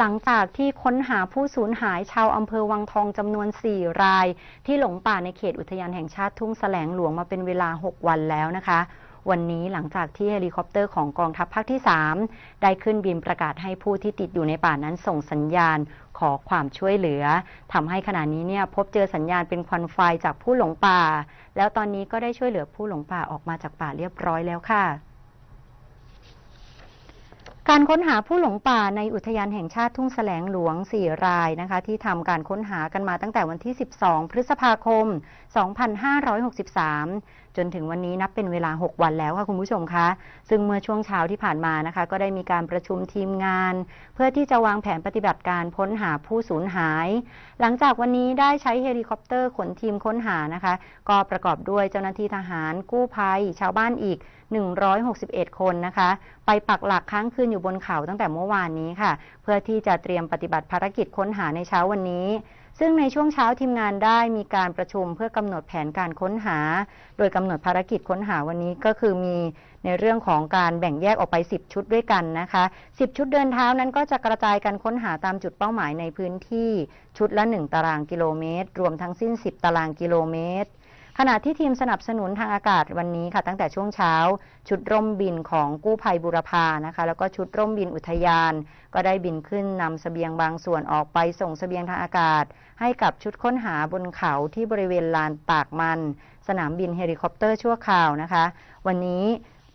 หลังจากที่ค้นหาผู้สูญหายชาวอำเภอวังทองจำนวน 4 ราย ที่หลงป่าในเขตอุทยานแห่งชาติทุ่งแสลงหลวงมาเป็นเวลา 6 วันแล้วนะคะ วันนี้หลังจากที่เฮลิคอปเตอร์ของกองทัพภาคที่ 3 ได้ขึ้นบินประกาศให้ผู้ที่ติดอยู่ในป่านั้นส่งสัญญาณขอความช่วยเหลือทำให้ขณะนี้เนี่ยพบเจอสัญญาณเป็นควันไฟจากผู้หลงป่า แล้วตอนนี้ก็ได้ช่วยเหลือผู้หลงป่าออกมาจากป่าเรียบร้อยแล้วค่ะ การค้นหาผู้หลงป่าในอุทยานแห่งชาติทุ่งแสลงหลวง 4 รายนะคะ ที่ทำการค้นหากันมาตั้งแต่วันที่ 12 พฤษภาคม 2563 จนถึงวันนี้นับเป็นเวลา 6 วันแล้วค่ะคุณผู้ชมคะ ซึ่งเมื่อช่วงเช้าที่ผ่านมานะคะ ก็ได้มีการประชุมทีมงาน เพื่อที่จะวางแผนปฏิบัติการค้นหาผู้สูญหาย หลังจากวันนี้ได้ใช้เฮลิคอปเตอร์ขนทีมค้นหานะคะ ก็ประกอบด้วยเจ้าหน้าที่ทหารกู้ภัย ชาวบ้านอีก 161 คนนะคะ ไปปักหลักค้างคืนอยู่บนเขาตั้งแต่เมื่อวานนี้ค่ะ เพื่อที่จะเตรียมปฏิบัติภารกิจค้นหาในเช้าวันนี้ ซึ่งในช่วงเช้าทีมงานได้มีการประชุมเพื่อกำหนดแผนการค้นหา โดยกำหนดภารกิจค้นหาวันนี้ก็คือมีในเรื่องของการแบ่งแยกออกไป 10 ชุดด้วยกันนะคะ 10 ชุดเดินเท้านั้นก็จะกระจายกันค้นหาตามจุดเป้าหมายในพื้นที่ชุดละ 1 ตารางกิโลเมตร รวมทั้งสิ้น 10 ตารางกิโลเมตร ขณะที่ทีมสนับสนุนทางอากาศวันนี้ค่ะ ตั้งแต่ช่วงเช้า ชุดร่มบินของกู้ภัยบุรพานะคะ แล้วก็ชุดร่มบินอุทยาน ก็ได้บินขึ้นนำเสบียงบางส่วนออกไปส่งเสบียงทางอากาศ ให้กับชุดค้นหาบนเขาที่บริเวณลานปากมัน สนามบินเฮลิคอปเตอร์ชั่วคราวนะคะ วันนี้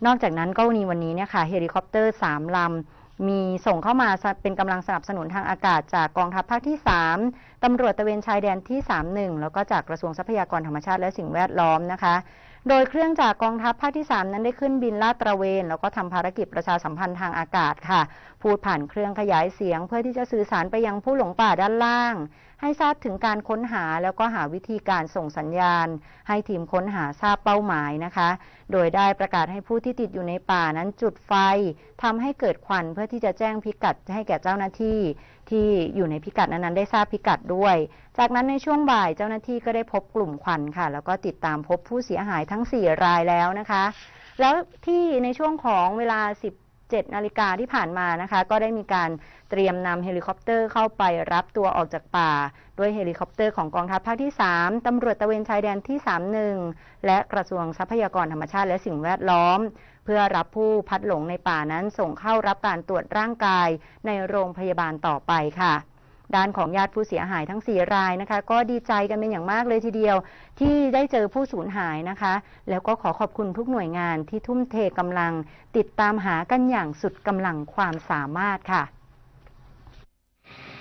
นอกจากนั้นก็มีวันนี้เนี่ยค่ะเฮลิคอปเตอร์3ลำ มีส่งเข้ามาเป็นกำลังสนับสนุนทางอากาศ จากกองทัพภาคที่ 3ตำรวจตะเวนชายแดนที่ 31 แล้วก็จากกระทรวงทรัพยากรธรรมชาติและสิ่งแวดล้อมนะคะ โดยเครื่องจากกองทัพภาคที่ 3 นั้นได้ขึ้นบินลาดตระเวน แล้วก็ทำภารกิจประชาสัมพันธ์ทางอากาศค่ะ พูดผ่านเครื่องขยายเสียง เพื่อที่จะสื่อสารไปยังผู้หลงป่าด้านล่าง ให้ทราบถึงการค้นหาแล้วก็หาวิธีการส่งสัญญาณ ให้ทีมค้นหาทราบเป้าหมายนะคะ โดยได้ประกาศให้ผู้ที่ติดอยู่ในป่านั้นจุดไฟทำให้เกิดควันเพื่อที่จะแจ้งพิกัดให้แก่เจ้าหน้าที่ ที่อยู่ในพิกัดนั้นๆได้ทราบพิกัดด้วย จากนั้นในช่วงบ่ายเจ้าหน้าที่ก็ได้พบกลุ่มควันค่ะ แล้วก็ติดตามพบผู้เสียหายทั้ง 4 รายแล้วนะคะ แล้วที่ในช่วงของเวลา 7 นาฬิกาที่ผ่านมานะคะ ก็ได้มีการเตรียมนำเฮลิคอปเตอร์เข้าไปรับตัวออกจากป่า ด้วยเฮลิคอปเตอร์ของกองทัพภาคที่ 3 ตำรวจตะเวนชายแดนที่ 31 และกระทรวงทรัพยากรธรรมชาติและสิ่งแวดล้อม เพื่อรับผู้พัดหลงในป่านั้นส่งเข้ารับการตรวจร่างกายในโรงพยาบาลต่อไปค่ะ ด้านของญาติผู้เสียหายทั้ง 4 รายนะคะ ก็ดีใจกันเป็นอย่างมากเลยทีเดียว ที่ได้เจอผู้สูญหายนะคะ แล้วก็ขอขอบคุณทุกหน่วยงานที่ทุ่มเทกำลัง ติดตามหากันอย่างสุดกำลังความสามารถค่ะ